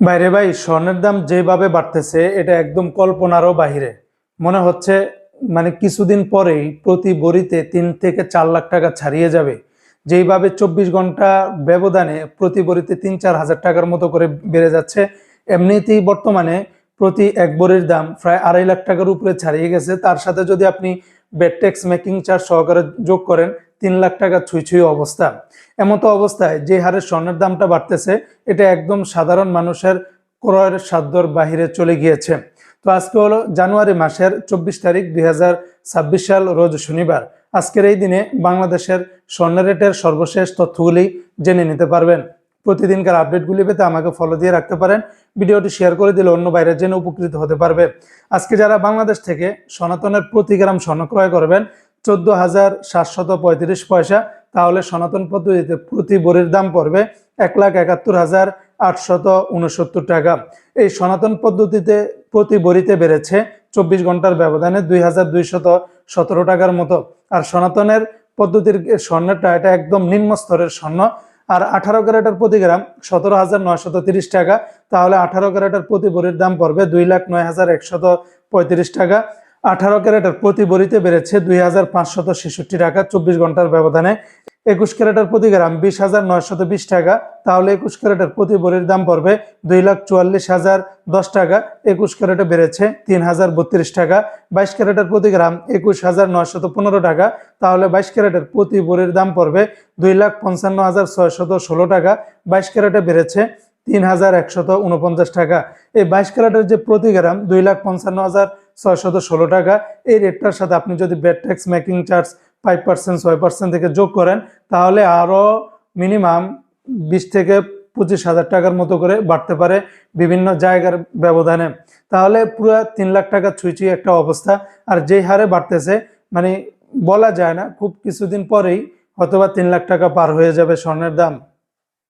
বাইরে ভাই, স্বর্ণের দাম যেভাবে বাড়তেছে, এটা একদম কল্পনারও বাহিরে। মনে হচ্ছে মানে কিছুদিন পরেই প্রতি বড়িতে তিন থেকে চার লাখ টাকা ছাড়িয়ে যাবে। যেইভাবে চব্বিশ ঘণ্টা ব্যবধানে প্রতি বড়িতে তিন চার হাজার টাকার মতো করে বেড়ে যাচ্ছে, এমনিতেই বর্তমানে প্রতি এক বড়ির দাম প্রায় আড়াই লাখ টাকার উপরে ছাড়িয়ে গেছে। তার সাথে যদি আপনি বেড ট্যাক্স মেকিং চার্জ সহকারে যোগ করেন তিন লাখ টাকা ছুঁই ছুঁই অবস্থা। এমতো অবস্থায় যে হারে স্বর্ণের দামটা বাড়তেছে, এটা একদম সাধারণ মানুষের ক্রয়ের সাধ্যর বাহিরে চলে গিয়েছে। তো আজকে হলো জানুয়ারি মাসের চব্বিশ তারিখ দু হাজার ছাব্বিশ সাল, রোজ শনিবার। আজকের এই দিনে বাংলাদেশের স্বর্ণ রেটের সর্বশেষ তথ্যগুলি জেনে নিতে পারবেন। প্রতিদিনকার আপডেটগুলি পেতে আমাকে ফলো দিয়ে রাখতে পারেন। ভিডিওটি শেয়ার করে দিলে অন্য বাইরে জেনে উপকৃত হতে পারবে। আজকে যারা বাংলাদেশ থেকে সনাতনের প্রতি গ্রাম স্বর্ণ ক্রয় করবেন চোদ্দ হাজার সাতশত পঁয়ত্রিশ পয়সা। তাহলে সনাতন পদ্ধতিতে প্রতি বড়ির দাম পড়বে এক লাখ একাত্তর হাজার আটশত উনসত্তর টাকা। এই সনাতন পদ্ধতিতে প্রতি বড়িতে বেড়েছে চব্বিশ ঘণ্টার ব্যবধানে দুই হাজার দুইশত সতেরো টাকার মতো। আর সনাতনের পদ্ধতির স্বর্ণেরটা এটা একদম নিম্ন স্তরের স্বর্ণ। আর আঠারো ক্যারেটার প্রতি গ্রাম সতেরো হাজার নয়শত তিরিশ টাকা। তাহলে আঠারো ক্যারেটার প্রতি বড়ির দাম পড়বে দুই লাখ নয় হাজার একশত পঁয়ত্রিশ টাকা। আঠারো ক্যারেটের প্রতি বড়িতে বেড়েছে দুই হাজার পাঁচশত ছেষট্টি টাকা, চব্বিশ ঘণ্টার ব্যবধানে। একুশ ক্যারেটের প্রতি গ্রাম বিশ হাজার নয়শত বিশ টাকা, তাহলে একুশ ক্যারেটের প্রতি বড়ির দাম পড়বে দুই লাখ চুয়াল্লিশ হাজার দশ টাকা, একুশ ক্যারেটে বেড়েছে তিন হাজার বত্রিশ টাকা। বাইশ ক্যারেটের প্রতি গ্রাম একুশ হাজার নয়শত পনেরো টাকা, তাহলে বাইশ ক্যারেটের প্রতি বড়ির দাম পড়বে দুই লাখ পঞ্চান্ন হাজার ছয়শত ষোলো টাকা। বাইশ ক্যারেটে বেড়েছে তিন হাজার একশত উনপঞ্চাশ টাকা। এই বাইশ ক্যারেটের যে প্রতি গ্রাম দুই লাখ পঞ্চান্ন হাজার ছয়শত ষোলো টাকা। এই রেটটার সাথে আপনি যদি VAT tax making charge five percent ছয় পার্সেন্ট থেকে যোগ করেন, তাহলে আরও মিনিমাম বিশ থেকে পঁচিশ হাজার টাকার মতো করে বাড়তে পারে বিভিন্ন জায়গার ব্যবধানে। তাহলে পুরো তিন লাখ টাকা ছুঁই একটা অবস্থা। আর যেই হারে বাড়তেছে মানে বলা যায় না, খুব কিছুদিন পরেই হয়তোবা তিন লাখ টাকা পার হয়ে যাবে স্বর্ণের দাম।